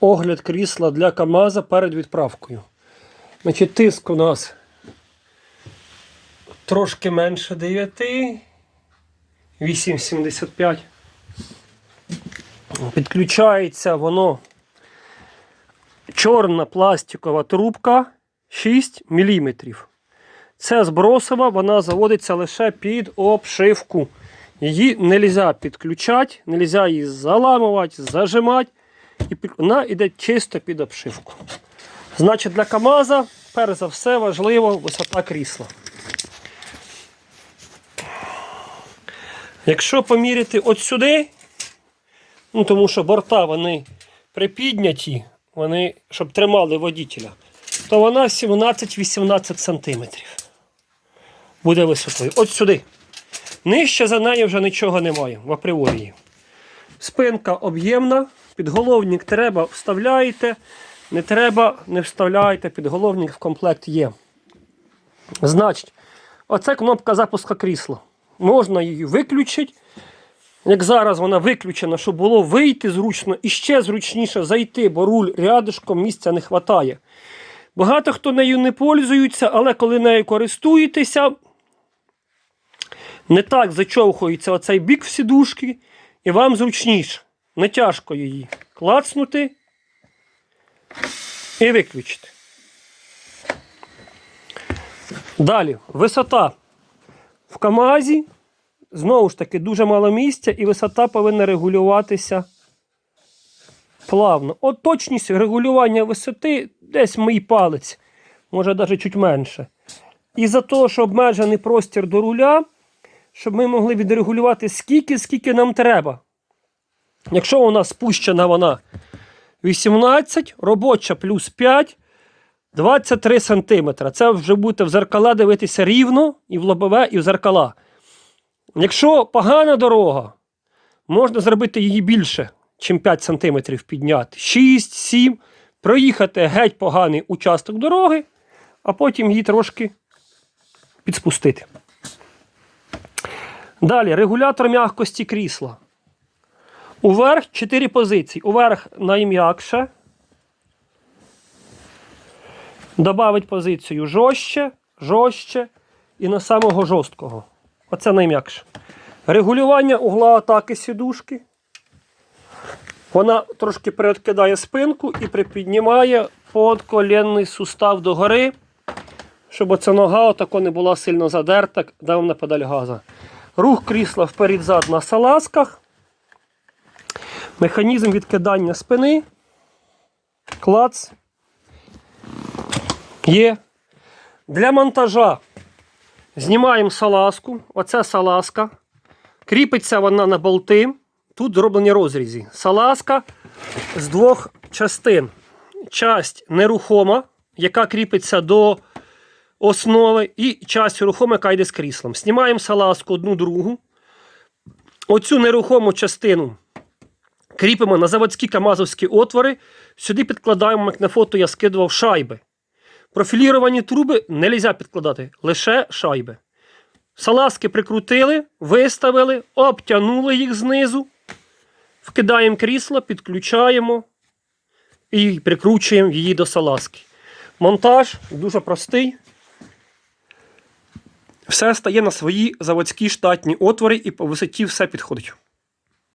огляд крісла для КАМАЗа перед відправкою. Значить, тиск у нас трошки менше 9, 8,75. Підключається воно чорна пластикова трубка 6 мм. Це збросова, вона заводиться лише під обшивку. Її не можна підключати, не можна її заламувати, зажимати. І вона йде чисто під обшивку. Значить, для КАМАЗа, перш за все, важливо висота крісла. Якщо поміряти от сюди, ну тому що борта вони припідняті, вони, щоб тримали водителя, то вона 17-18 см буде висотою. От сюди. Нижче за нею вже нічого немає в апріорії. Спинка об'ємна, підголовник треба, вставляєте. Не треба, не вставляєте, підголовник в комплект є. Значить, оце кнопка запуска крісла. Можна її виключити. Як зараз вона виключена, щоб було вийти зручно і ще зручніше зайти, бо руль рядишком місця не вистачає. Багато хто нею не пользується, але коли нею користуєтеся, не так зачовхується оцей бік в сідушки, і вам зручніше. Не тяжко її клацнути і виключити. Далі, висота в КАМАЗі. Знову ж таки, дуже мало місця, і висота повинна регулюватися плавно. От точність регулювання висоти десь мій палець, може навіть чуть менше. І за того, що обмежений простір до руля, щоб ми могли відрегулювати скільки, скільки нам треба. Якщо у нас спущена вона 18, робоча плюс 5, 23 см. Це вже будете в зеркала дивитися рівно і в лобове, і в зеркала. Якщо погана дорога, можна зробити її більше, чим 5 см підняти. 6, 7, проїхати геть поганий участок дороги, а потім її трошки підспустити. Далі регулятор м'якості крісла. Уверх 4 позиції. Уверх найм'якше. Добавить позицію жорстче, жорстче і на самого жорсткого. Оце найм'якше. Регулювання угла атаки сідушки. Вона трошки переоткидає спинку і припіднімає подколінний сустав догори, щоб оця нога отако не була сильно задерта, дав на педаль газа. Рух крісла вперед-зад на салазках. Механізм відкидання спини. Клац. Є. Для монтажа знімаємо салазку. Оце салазка. Кріпиться вона на болти. Тут зроблені розрізі. Салазка з двох частин. Часть нерухома, яка кріпиться до основи, і часть рухома, яка йде з кріслом. Знімаємо салазку одну другу. Оцю нерухому частину кріпимо на заводські камазовські отвори. Сюди підкладаємо, як на фото я скидував шайби. Профіліровані труби не можна підкладати, лише шайби. Салазки прикрутили, виставили, обтянули їх знизу, вкидаємо крісло, підключаємо і прикручуємо її до салазки. Монтаж дуже простий. Все стає на свої заводські штатні отвори і по висоті все підходить.